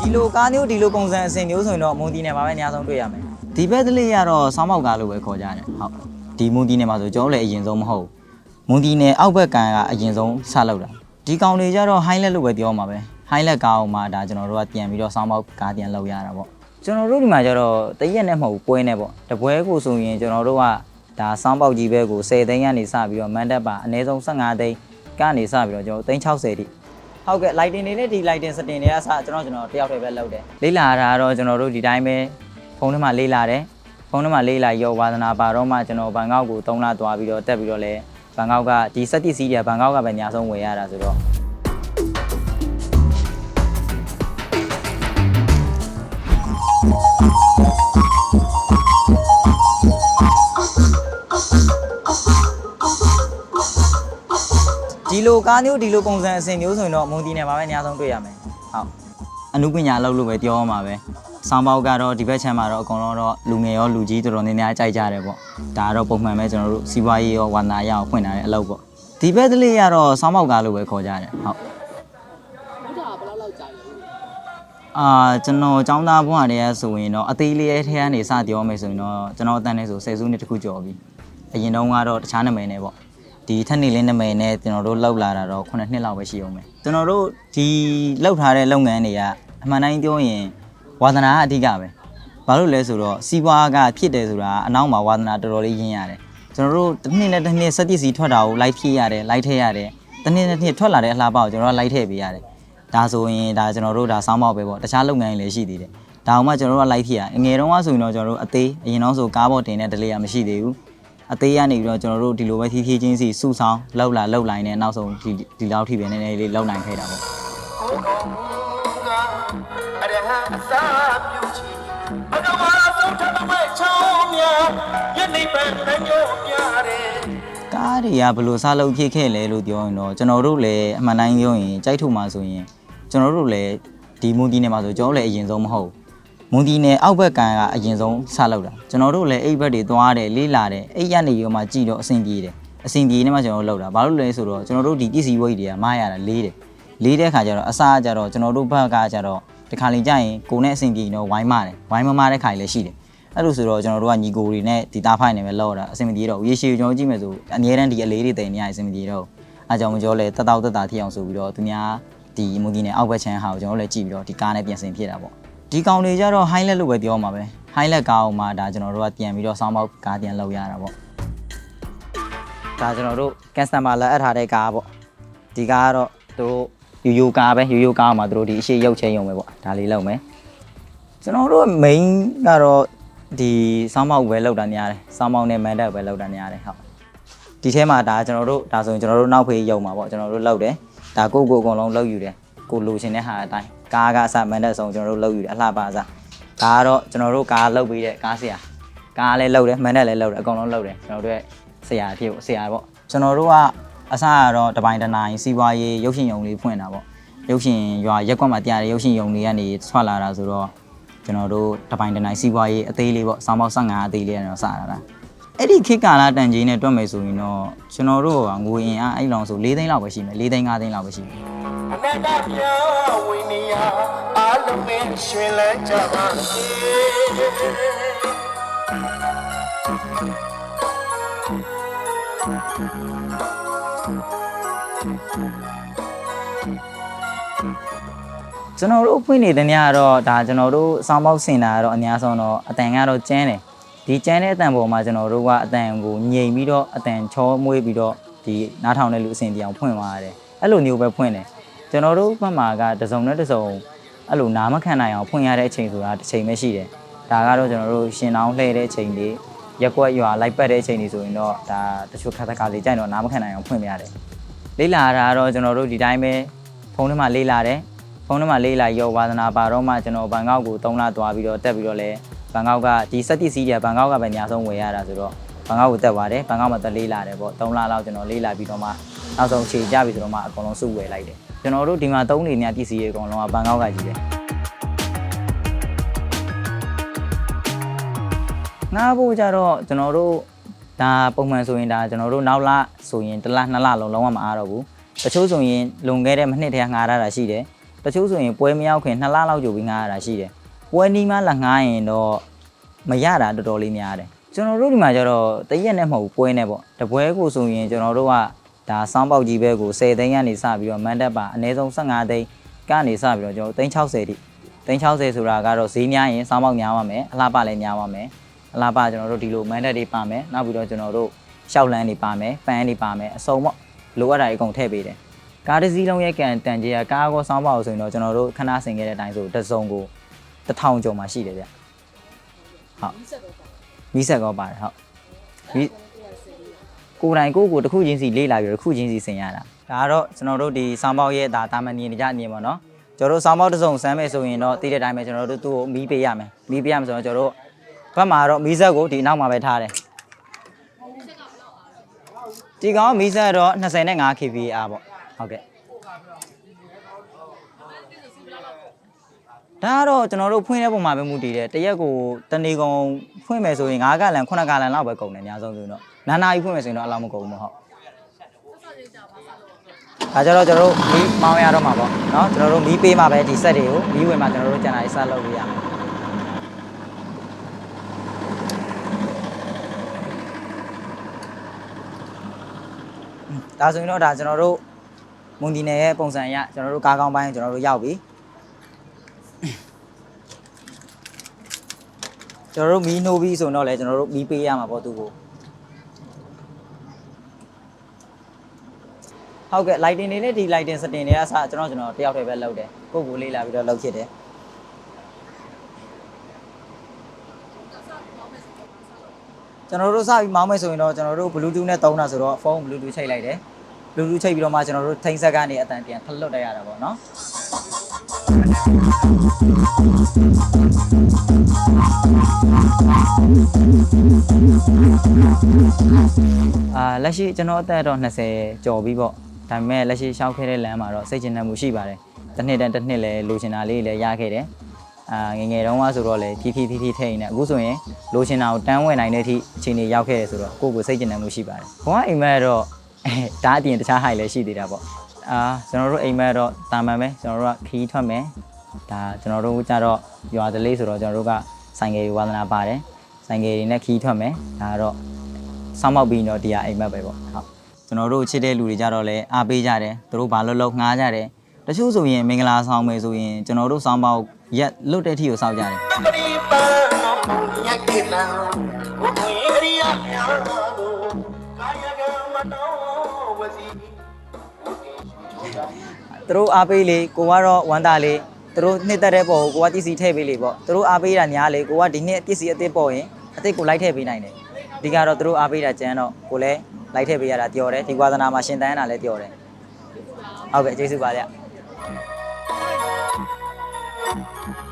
ဒီလိုကားမျိုးဒီလိုပုံစံအစင်မျိုးဆိုရင်တော့မွန်တီနယ်မှာပဲအများဆုံးတွေ့ရမယ်ဒီဘက်တလေးကတော့စောင်းပေါက်ကားလို့ပဲခေါ်ကြတယ်ဟုတ်ဒီမွန်တီနယ်မှာဆိုကျွန်တော်လည်းအရင်ဆုံးမဟုတ်ဘူးမွန်တီနယ်အောက်ဘက်ကန်ကအရင်ဆုံးစလောက်တာဒီကောင်တွေကျတော့ highlight လို့ပဲပြောမှာပဲ highlight ကားအောင်မှာဒါကျွန်တော်တို့ကပြန်ပြီးတော့စောင်းပေါက်ကားပြန်လောက်ရတာပေါ့ကျွန်တော်တို့ဒီမှာကျတော့တရက်နဲ့မဟုတ်ဘူးပွဲနဲ့ပေါ့တပွဲကိုဆိုရင်ကျွန်တော်တို့ကဒါစောင်းပေါက်ကြီးဘဲကို10သိန်းကနေစပြီးတော့မန်တက်ပါအနည်းဆုံး15သိန်း ကနေစပြီးတော့ကျွန်တော်သိန်း60တိဟုတ်ကဲ့ lighting တွေနဲ့ဒီ lighting setting တွေကအစကျွန်တော်ကျွန်တော်တယောက်တည်းပဲလုပ်တယ်လေးလာတာကတော့ကျွန်တော်တို့ဒီတိုင်းပဲဖုန်းထဲမှာလေးလာတယ်ဖုန်းထဲမှာလေးလာရောဝါသနာပါတော့မှကျွန်တော်ဘန်ကောက်ကို3လသွားပြီးတော့တက်ပြီးတော့လဲဘန်ကောက်ကဒီစက်တိစီးတွေကဘန်ကောက်ကပဲအများဆုံးဝယ်ရတာဆိုတော့ ဒီလိုကားမျိုးဒီလိုပုံစံအစင်မျိုးဆိုရင်တော့မွန်တီနယ်မှာပဲအများဆုံးတွေ့ရမယ်ဟုတ်အနုပညာအလုပ်လို့ပဲပြောရမှာပဲဆောင်းပေါက်ကတော့ဒီဘက်ချမ်းမှာတော့အကုန်လုံးတော့လူငယ်ရောလူကြီးတော်တော်များများကြိုက်ကြတယ်ပေါ့ဒါကတော့ပုံမှန်ပဲကျွန်တော်တို့စီးပွားရေးရောဝါနာရအောင်ဖွင့်ထားတဲ့အလုပ်ပေါ့ဒီဘက်တလေးကတော့ဆောင်းပေါက်ကားလို့ပဲခေါ်ကြတယ်ဟုတ်ဘုရားဘယ်လောက်လောက်ကြာလဲအာကျွန်တော်ចောင်းသားဘွားတည်းဆိုရင်တော့အသေးလေးထဲကနေစပြောမယ်ဆိုရင်တော့ကျွန်တော်အတန်းနဲ့ဆို10စုနှစ်တခုကျော်ပြီအရင်တုန်းကတော့တခြားနာမည်နဲ့ပေါ့ ဒီထက်နေလင်းနာမည်နဲ့ကျွန်တော်တို့လောက်လာတာတော့9နှစ်လောက်ပဲရှိအောင်ပဲကျွန်တော်တို့ဒီလောက်ထားတဲ့လုပ်ငန်းတွေကအမှန်တိုင်းပြောရင်ဝါသနာကအဓိကပဲဘာလို့လဲဆိုတော့စီးပွားကဖြစ်တယ်ဆိုတာအနောက်မှာဝါသနာတော်တော်လေးရင်းရတယ်ကျွန်တော်တို့တစ်နှစ်နဲ့တစ်နှစ်စက်ပစ္စည်းထွက်တာကိုလိုက်ဖြည့်ရတယ်လိုက်ထည့်ရတယ်တစ်နှစ်နဲ့တစ်နှစ်ထွက်လာတဲ့အလှပကိုကျွန်တော်တို့လိုက်ထည့်ပေးရတယ်ဒါဆိုရင်ဒါကျွန်တော်တို့ဒါစောင်းပေါက်ပဲပေါ့တခြားလုပ်ငန်းတွေလည်းရှိသေးတယ်ဒါအောင်မှကျွန်တော်တို့ကလိုက်ဖြစ်ရအငယ်တုန်းကဆိုရင်တော့ကျွန်တော်တို့အသေးအရင်တော့ဆိုကားပေါ်တင်တဲ့ delay ကမရှိသေးဘူး အသေးကနေပြီးတော့ကျွန်တော်တို့ဒီလိုပဲဖြည်းဖြည်းချင်းစီစုဆောင်လောက်လာလောက်လိုက်နေနောက်ဆုံးဒီဒီလောက်ထိပဲနည်းနည်းလေးလောက်နိုင်ခဲ့တာပေါ့ကိုယ်တော်မူကားအရဟံအစာပြုချီဘဂဝါဆုံးထပ်မဲ့ချောင်းများယနေ့ပဲနှညို့ပြတယ်ကားတွေကဘယ်လိုစလုပ်ဖြစ်ခဲ့လဲလို့ပြောရင်တော့ကျွန်တော်တို့လည်းအမှန်တိုင်းပြောရင်ကြိုက်ထုမှာဆိုရင်ကျွန်တော်တို့လည်းဒီမွန်တီနယ်မှာဆိုကျွန်တော်လည်းအရင်ဆုံးမဟုတ်ဘူး မွန်တီနယ်အောက်ဘက်ကန်ကအရင်ဆုံးစလောက်တာကျွန်တော်တို့လည်းအိပ်ဘက်တွေသွားတယ်လေးလာတယ်အိပ်ရနေရောမှကြည်တော့အဆင်ပြေတယ်အဆင်ပြေနေမှကျွန်တော်တို့လောက်တာဘာလို့လဲဆိုတော့ကျွန်တော်တို့ဒီပစ္စည်းဝိတ်တွေကမားရတာလေးတယ်လေးတဲ့ခါကျတော့အစားကျတော့ကျွန်တော်တို့ဘက်ကကျတော့ဒီခါလေးကြရင်ကိုနဲ့အဆင်ပြေတော့ဝိုင်းမာတယ်ဝိုင်းမမာတဲ့ခါလည်းရှိတယ်အဲ့လိုဆိုတော့ကျွန်တော်တို့ကညီကိုတွေနဲ့ဒီတာဖိုင်နေပဲလောက်တာအဆင်မပြေတော့ဘူးရေရှည်ကျွန်တော်ကြည့်မယ်ဆိုအများတန်းဒီအလေးတွေတိမ်နေရအဆင်မပြေတော့ဘူးအားကြောင့်မကြောလဲတက်တောက်တက်တာထိအောင်ဆိုပြီးတော့သူများဒီမူကြီးနဲ့အောက်ဘက်ချမ်းဟာကိုကျွန်တော်တို့လည်းကြည့်ပြီးတော့ဒီကားနဲ့ပြင်ဆင်ဖြစ်တာပေါ့ ဒီကောင်တွေကြတော့ highlight လို့ပဲပြောမှာပဲ highlight ကားအောင်မှာဒါကျွန်တော်တို့ကပြန်ပြီးတော့ဆောင်းပေါက်ကားပြန်လောက်ရတာပေါ့ဒါကျွန်တော်တို့ customer လာအပ်ထားတဲ့ကားပေါ့ဒီကားကတော့သူတို့ယူယူကားပဲယူယူကားမှာသူတို့ဒီအရှိရုပ်ချင်းရုံပဲပေါ့ဒါလေးလောက်မယ်ကျွန်တော်တို့ main ကတော့ဒီစောင်းမောက်ပဲလောက်တာများတယ်စောင်းမောက်နဲ့မန်တက်ပဲလောက်တာများတယ်ဟုတ်ဒီထဲမှာဒါကျွန်တော်တို့ဒါဆိုရင်ကျွန်တော်တို့နောက်ဖေးရုံမှာပေါ့ကျွန်တော်တို့လောက်တယ်ဒါကိုကိုအကုန်လုံးလောက်ယူတယ်ကိုလိုချင်တဲ့ဟာအတိုင်း ကားကအစမန်တက်ဆုံးကျွန်တော်တို့လောက်ယူတယ်အလှပါအစဒါကတော့ကျွန်တော်တို့ကားလောက်ပြီးတဲ့ကားဆရာကားလည်းလောက်တယ်မန်တက်လည်းလောက်တယ်အကုန်လုံးလောက်တယ်ကျွန်တော်တို့ရဲ့ဆရာအဖြစ်ပေါ့ဆရာပေါ့ကျွန်တော်တို့ကအစကတော့တပိုင်းတစ်နိုင်စီးပွားရေးရုပ်ရှင်ရုံလေးဖွင့်တာပေါ့ရုပ်ရှင်ရွာရက်ကွက်မှာတရားတဲ့ရုပ်ရှင်ရုံလေးကနေထွက်လာတာဆိုတော့ကျွန်တော်တို့တပိုင်းတစ်နိုင်စီးပွားရေးအသေးလေးပေါ့စောင်းပေါက်15အသေးလေးကတော့စတာလားအဲ့ဒီခေတ်ကာလတန်ကြီးနဲ့တွက်မယ်ဆိုရင်တော့ကျွန်တော်တို့ကငွေအင်အားအဲ့လောင်ဆို4သိန်းလောက်ပဲရှိမယ်4သိန်း5သိန်းလောက်ပဲရှိမယ်အနန္တပြဝိနည်းအားလုံးနဲ့ရှင်လဲကြပါစေကျွန်တော်တို့ဖွင့်နေတဲ့ညကတော့ဒါကျွန်တော်တို့စောင်းပေါက်စင်တာကတော့အများဆုံးတော့အတန်ကတော့ကျန်းတယ်ဒီကျန်းတဲ့အတန်ပေါ်မှာကျွန်တော်တို့ကအတန်ကိုညိမ်ပြီးတော့အတန်ချောမွေးပြီးတော့ဒီနားထောင်တဲ့လူအဆင်ပြေအောင်ဖွင့်သွားရတယ်အဲ့လိုမျိုးပဲဖွင့်တယ် ကျွန်တော်တို့ဘက်မှာကတစ်စုံနဲ့တစ်စုံအဲ့လိုနားမခံနိုင်အောင်ဖွင့်ရတဲ့အချိန်ဆိုတာတစ်ချိန်ပဲရှိတယ်ဒါကတော့ကျွန်တော်တို့ရှင်တောင်းလှည့်တဲ့အချိန်တွေရက်ကွက်ရွာလိုက်ပတ်တဲ့အချိန်တွေဆိုရင်တော့ဒါတချို့ခက်ခက်ခါလေးကြိုက်တော့နားမခံနိုင်အောင်ဖွင့်ပြရတယ်လေးလာတာကတော့ကျွန်တော်တို့ဒီတိုင်းပဲဖုန်းထဲမှာလေးလာတယ်ဖုန်းထဲမှာလေးလာရောဝါသနာပါတော့မှကျွန်တော်ဘန်ကောက်ကို3လသွားပြီးတော့တက်ပြီးတော့လဲဘန်ကောက်ကဒီစက်ပစ္စည်းတွေဘန်ကောက်ကပဲအများဆုံးဝယ်ရတာဆိုတော့ ဘန်ကောက်ကိုတက်သွားတယ်ဘန်ကောက်မှာတက်လေးလာတယ်ပေါ့3လလောက်ကျွန်တော်လေးလာပြီးတော့မှနောက်ဆုံးခြေကြပြီးဆိုတော့မှအကုန်လုံးစုဝယ်လိုက်တယ်ကျွန်တော်တို့ဒီမှာသုံးနေတဲ့ပစ္စည်းတွေအကုန်လုံးကဘန်ကောက်ကကြီးတယ်ငါဖို့ကြတော့ကျွန်တော်တို့ဒါပုံမှန်ဆိုရင်ဒါကျွန်တော်တို့နောက်လဆိုရင်တစ်လနှစ်လလုံးလုံးဝမအားတော့ဘူးတချို့ဆိုရင်လွန်ခဲ့တဲ့မနှစ်တည်းကငားရတာရှိတယ်တချို့ဆိုရင်ပွဲမရောက်ခင်2လလောက်ကြိုပြီးငားရတာရှိတယ်ပွဲနီးမှလာငားရင်တော့မရတာတော်တော်လေးများတယ် ကျွန်တော်တို့ဒီမှာကျတော့တရက်နဲ့မဟုတ်ဘူးပွဲနဲ့ပေါ့တပွဲကိုဆိုရင်ကျွန်တော်တို့ကဒါစောင်းပေါက်ကြီးပဲကို10သိန်းကနေစပြီးတော့မန်တက်ပါအနည်းဆုံး15သိန်းကနေစပြီးတော့ကျွန်တော်သိန်း60တိသိန်း60ဆိုတာကတော့ဈေးများရင်စောင်းပေါက်များပါမယ်အလားပါလည်းများပါမယ်အလားပါကျွန်တော်တို့ဒီလိုမန်တက်တွေပါမယ်နောက်ပြီးတော့ကျွန်တော်တို့ရှောက်လန်းတွေပါမယ်ပန်းတွေပါမယ်အစုံပေါ့လိုအပ်တာတွေအကုန်ထည့်ပေးတယ်ကားတစ်စီးလုံးရဲ့ကန်တန်ကြီးကကားကောစောင်းပါအောင်ဆိုရင်တော့ကျွန်တော်တို့ခဏဆင်ခဲ့တဲ့အတိုင်းဆိုတစ်စုံကိုတစ်ထောင်ကျော်မှရှိတယ်ဗျဟုတ် ဒီဆက်တော့ပါမိဆက်ကောပါတယ်ဟုတ်မိကိုယ်တိုင်ကိုယ့်ကိုယ်တစ်ခုချင်းစီလေးလာပြီးတော့တစ်ခုချင်းစီဆင်ရတာဒါကတော့ကျွန်တော်တို့ဒီစောင်းပေါက်ရဲ့ဒါတာမန်နေနေကြအမြင်ပေါ့နော်ကျွန်တော်တို့စောင်းပေါက်တစ်စုံစမ်းမယ်ဆိုရင်တော့တည်တဲ့အတိုင်းပဲကျွန်တော်တို့သူ့ကိုမီးပေးရမယ်မီးပေးရမယ်ဆိုတော့ကျွန်တော်တို့ဘက်မှာတော့မီးဆက်ကိုဒီနောက်မှာပဲထားတယ်ဒီကောင်မီးဆက်တော့25 kVAr ပေါ့ဟုတ်ကဲ့ ဒါကတော့ကျွန်တော်တို့ဖွင့်တဲ့ပုံမှာပဲမူတည်တယ်တရက်ကိုတနေကုန်ဖွင့်မယ်ဆိုရင်9ကလန်9ကလန်လောက်ပဲကုန်တယ်အများဆုံးဆိုရင်တော့နာနာကြီးဖွင့်မယ်ဆိုရင်တော့အလောက်မကုန်ဘူးမဟုတ်ဒါကြတော့ကျွန်တော်တို့မီးမောင်းရတော့မှာပေါ့เนาะကျွန်တော်တို့မီးပေးမှာပဲဒီဆက်တွေကိုမီးဝင်မှာကျွန်တော်တို့ကျန်တာကြီးဆက်လုပ်လို့ရမယ်ဒါဆိုရင်တော့ဒါကျွန်တော်တို့မွန်ဒီနယ်ရဲ့ပုံစံအရကျွန်တော်တို့ကားကောင်းပိုင်းကျွန်တော်တို့ရောက်ပြီ ကျွန်တော်တို့မီးနှိုးပြီးဆိုတော့လည်းကျွန်တော်တို့မီးပေးရမှာပေါ့သူ့ကိုဟုတ်ကဲ့ lighting တွေနဲ့ဒီ lighting setting တွေကအစကျွန်တော်ကျွန်တော်တယောက်တည်းပဲလုပ်တယ်ကိုယ့်ကိုလေးလာပြီးတော့လုပ်ဖြစ်တယ်ကျွန်တော်တို့စပြီးမောင်းမယ်ဆိုရင်တော့ကျွန်တော်တို့ Bluetooth နဲ့သုံးတာဆိုတော့ဖုန်း Bluetooth ချိတ်လိုက်တယ် Bluetooth ချိတ်ပြီးတော့မှကျွန်တော်တို့ထိန်းဆက်ကနေအတန်ပြန်ထလွတ်တတ်ရတာပေါ့နော် အာလက်ရှိကျွန်တော်အသက်တော့20ကျော်ပြီပေါ့ဒါပေမဲ့လက်ရှိရှောက်ခဲ့တဲ့လမ်းမှာတော့စိတ်ကျဉ်နှံမှုရှိပါတယ်တစ်နှစ်တန်းတစ်နှစ်လဲလိုချင်တာလေးလည်းရခဲ့တယ်အာငယ်ငယ်တုန်းကဆိုတော့လေဖြည်းဖြည်းဖြည်းဖြည်းထိနေအခုဆိုရင်လိုချင်တာကိုတန်းဝင်နိုင်တဲ့အထိအခြေအနေရောက်ခဲ့တယ်ဆိုတော့ကိုယ့်ကိုယ်စိတ်ကျဉ်နှံမှုရှိပါတယ်ဘဝအိမ်မက်တော့အဲဒါအပြင်တခြားဟိုင်လည်းရှိသေးတာပေါ့ အာကျွန်တော်တို့အိမ်မက်တော့တာမန်ပဲကျွန်တော်တို့ကခီးထွက်မယ်ဒါကျွန်တော်တို့ကြတော့ရွာတလေးဆိုတော့ကျွန်တော်တို့ကဆိုင်ငယ်ဝါသနာပါတယ်ဆိုင်ငယ်တွေနဲ့ခီးထွက်မယ်ဒါကတော့ဆောင်းမောက်ပြီးတော့တရားအိမ်မက်ပဲပေါ့ဟုတ်ကျွန်တော်တို့ချစ်တဲ့လူတွေကြတော့လဲအားပေးကြတယ်သူတို့ဘာလို့လို့ငှားကြတယ်တချို့ဆိုရင်မင်္ဂလာဆောင်မယ်ဆိုရင်ကျွန်တော်တို့ဆောင်းပေါက်ရက်လွတ်တဲ့ထီကိုစောက်ကြတယ် သူတို့အားပေးလေကိုကတော့ဝမ်းသာလေသူတို့နှစ်သက်တဲ့ပုံကိုကိုကပစ္စည်းထည့်ပေးလေပေါ့သူတို့အားပေးတာညာလေကိုကဒီနှစ်ပစ္စည်းအသစ်ပေါ်ရင်အသစ်ကိုလိုက်ထည့်ပေးနိုင်တယ်ဒီကတော့သူတို့အားပေးတာကျန်တော့ကိုလည်းလိုက်ထည့်ပေးရတာတျော်တယ်ဒီကွာသနာမှာရှင်တန်းရတာလည်းတျော်တယ်ဟုတ်ကဲ့ကျေးဇူးပါဗျ။